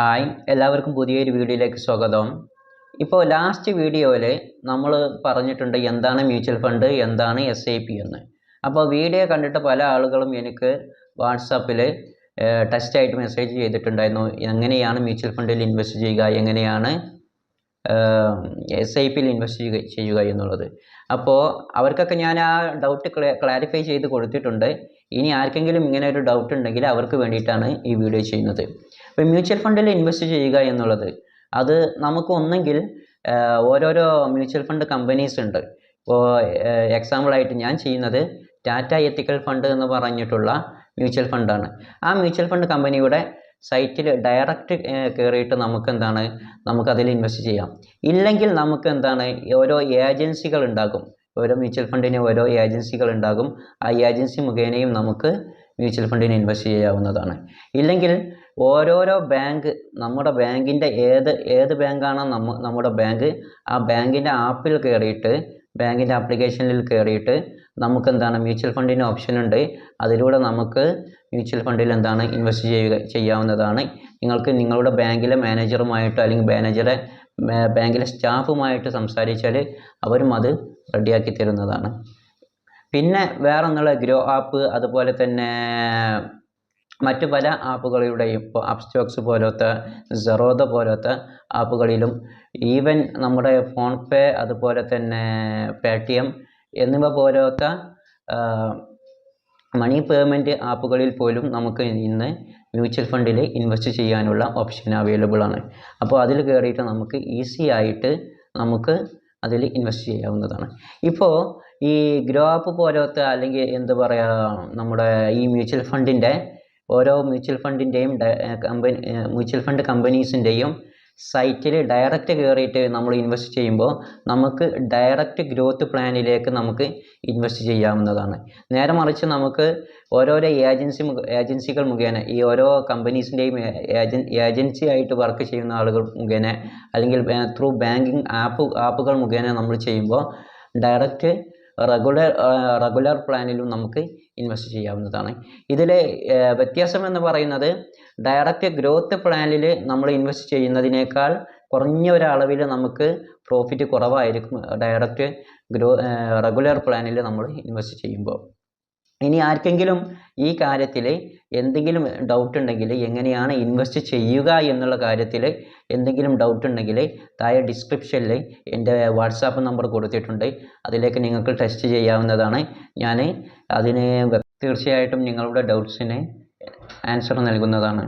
Hi എല്ലാവർക്കും പുതിയൊരു വീഡിയോയിലേക്ക് സ്വാഗതം. ഇപ്പോൾ ലാസ്റ്റ് വീഡിയോയിൽ നമ്മൾ പറഞ്ഞിട്ടുണ്ട് എന്താണ് മ്യൂച്വൽ ഫണ്ട് എന്താണ് എസ് ഐ പി എന്ന്. അപ്പോൾ വീഡിയോ കണ്ടിട്ട് പല ആളുകളും എനിക്ക് വാട്സാപ്പിൽ ടെസ്റ്റായിട്ട് മെസ്സേജ് ചെയ്തിട്ടുണ്ടായിരുന്നു. എങ്ങനെയാണ് മ്യൂച്വൽ ഫണ്ടിൽ ഇൻവെസ്റ്റ് ചെയ്യുക എങ്ങനെയാണ് എസ് ഐ പിയിൽ ഇൻവെസ്റ്റ് ചെയ്യുക ചെയ്യുക എന്നുള്ളത്. അപ്പോൾ അവർക്കൊക്കെ ഞാൻ ആ ഡൗട്ട് ക്ലാരിഫൈ ചെയ്ത് കൊടുത്തിട്ടുണ്ട്. ഇനി ആർക്കെങ്കിലും ഇങ്ങനെ ഒരു ഡൗട്ട് ഉണ്ടെങ്കിൽ അവർക്ക് വേണ്ടിയിട്ടാണ് ഈ വീഡിയോ ചെയ്യുന്നത്. അപ്പോൾ മ്യൂച്വൽ ഫണ്ടിൽ ഇൻവെസ്റ്റ് ചെയ്യുക എന്നുള്ളത് അത് നമുക്ക് ഒന്നെങ്കിൽ ഓരോരോ മ്യൂച്വൽ ഫണ്ട് കമ്പനീസ് ഉണ്ട്. ഇപ്പോൾ എക്സാമ്പിളായിട്ട് ഞാൻ ചെയ്യുന്നത് ടാറ്റ എത്തിക്കൽ ഫണ്ട് എന്ന് പറഞ്ഞിട്ടുള്ള മ്യൂച്വൽ ഫണ്ടാണ് ആ മ്യൂച്വൽ ഫണ്ട് കമ്പനിയുടെ സൈറ്റിൽ ഡയറക്റ്റ് കയറിയിട്ട് നമുക്ക് എന്താണ് നമുക്കതിൽ ഇൻവെസ്റ്റ് ചെയ്യാം. ഇല്ലെങ്കിൽ നമുക്ക് എന്താണ് ഓരോ ഏജൻസികൾ ഉണ്ടാകും. ഓരോ മ്യൂച്വൽ ഫണ്ടിന് ഓരോ ഏജൻസികൾ ഉണ്ടാകും. ആ ഏജൻസി മുഖേനയും നമുക്ക് മ്യൂച്വൽ ഫണ്ടിന് ഇൻവെസ്റ്റ് ചെയ്യാവുന്നതാണ്. ഇല്ലെങ്കിൽ ഓരോരോ ബാങ്ക് നമ്മുടെ ബാങ്കിന്റെ ഏത് ഏത് ബാങ്കാണോ നമ്മ നമ്മുടെ ബാങ്ക് ആ ബാങ്കിന്റെ ആപ്പിൽ കയറിയിട്ട് ബാങ്കിന്റെ ആപ്ലിക്കേഷനിൽ കയറിയിട്ട് നമുക്ക് എന്താണ് മ്യൂച്വൽ ഫണ്ടിന്റെ ഓപ്ഷൻ ഉണ്ട് അതിലൂടെ നമുക്ക് മ്യൂച്വൽ ഫണ്ടിൽ എന്താണ് ഇൻവെസ്റ്റ് ചെയ്യുക ചെയ്യാവുന്നതാണ്. നിങ്ങൾക്ക് നിങ്ങളുടെ ബാങ്കിലെ മാനേജറുമായിട്ടോ അല്ലെങ്കിൽ മാനേജറെ ബാങ്കിലെ സ്റ്റാഫുമായിട്ട് സംസാരിച്ചാൽ അവരും അത് റെഡിയാക്കി തരുന്നതാണ്. പിന്നെ വേറെ ഒന്നുള്ള ഗ്രോ ആപ്പ് അതുപോലെ തന്നെ മറ്റു പല ആപ്പുകളിലൂടെയും ഇപ്പോൾ അപ്സ്റ്റോക്സ് പോലത്തെ സെറോദ പോലത്തെ ആപ്പുകളിലും ഈവൻ നമ്മുടെ ഫോൺ പേ അതുപോലെ തന്നെ പേ ടി എം എന്നിവ പോലത്തെ മണി പേയ്മെന്റ് ആപ്പുകളിൽ പോലും നമുക്ക് ഇന്ന് മ്യൂച്വൽ ഫണ്ടിൽ ഇൻവെസ്റ്റ് ചെയ്യാനുള്ള ഓപ്ഷൻ അവൈലബിൾ ആണ്. അപ്പോൾ അതിൽ കയറിയിട്ട് നമുക്ക് ഈസി ആയിട്ട് നമുക്ക് അതിൽ ഇൻവെസ്റ്റ് ചെയ്യാവുന്നതാണ്. ഇപ്പോൾ ഈ ഗ്രോ ആപ്പ് പോലത്തെ അല്ലെങ്കിൽ എന്താ പറയുക നമ്മുടെ ഈ മ്യൂച്വൽ ഫണ്ടിന്റെ ഓരോ മ്യൂച്വൽ ഫണ്ടിന്റെയും കമ്പനി മ്യൂച്വൽ ഫണ്ട് കമ്പനീസിന്റെയും സൈറ്റിൽ ഡയറക്റ്റ് കയറിയിട്ട് നമ്മൾ ഇൻവെസ്റ്റ് ചെയ്യുമ്പോൾ നമുക്ക് ഡയറക്റ്റ് ഗ്രോത്ത് പ്ലാനിലേക്ക് നമുക്ക് ഇൻവെസ്റ്റ് ചെയ്യാവുന്നതാണ്. നേരെ മറിച്ച് നമുക്ക് ഓരോരോ ഏജൻസി ഏജൻസികൾ മുഖേന ഈ ഓരോ കമ്പനീസിന്റെയും ഏജൻ ഏജൻസി ആയിട്ട് വർക്ക് ചെയ്യുന്ന ആളുകൾ മുഖേന അല്ലെങ്കിൽ ത്രൂ ബാങ്കിങ് ആപ്പ് ആപ്പുകൾ മുഖേന നമ്മൾ ചെയ്യുമ്പോൾ ഡയറക്റ്റ് റെഗുലർ റെഗുലർ പ്ലാനിലും നമുക്ക് ഇൻവെസ്റ്റ് ചെയ്യാവുന്നതാണ്. ഇതിലെ വ്യത്യാസം എന്ന് പറയുന്നത് ഡയറക്റ്റ് ഗ്രോത്ത് പ്ലാനിൽ നമ്മൾ ഇൻവെസ്റ്റ് ചെയ്യുന്നതിനേക്കാൾ കുറഞ്ഞ ഒരളവിൽ നമുക്ക് പ്രോഫിറ്റ് കുറവായിരിക്കും. ഡയറക്റ്റ് ഗ്രോ റെഗുലർ പ്ലാനിൽ നമ്മൾ ഇൻവെസ്റ്റ് ചെയ്യുമ്പോൾ. ഇനി ആർക്കെങ്കിലും ഈ കാര്യത്തിൽ എന്തെങ്കിലും ഡൗട്ട് ഉണ്ടെങ്കിൽ എങ്ങനെയാണ് ഇൻവെസ്റ്റ് ചെയ്യുക എന്നുള്ള കാര്യത്തിൽ എന്തെങ്കിലും ഡൗട്ട് ഉണ്ടെങ്കിൽ താഴെ ഡിസ്ക്രിപ്ഷനിൽ എന്റെ വാട്സാപ്പ് നമ്പർ കൊടുത്തിട്ടുണ്ട്. അതിലേക്ക് നിങ്ങൾക്ക് ടെസ്റ്റ് ചെയ്യാവുന്നതാണ്. ഞാൻ അതിന് തീർച്ചയായിട്ടും നിങ്ങളുടെ ഡൗട്ട്സിന് ആൻസർ നൽകുന്നതാണ്.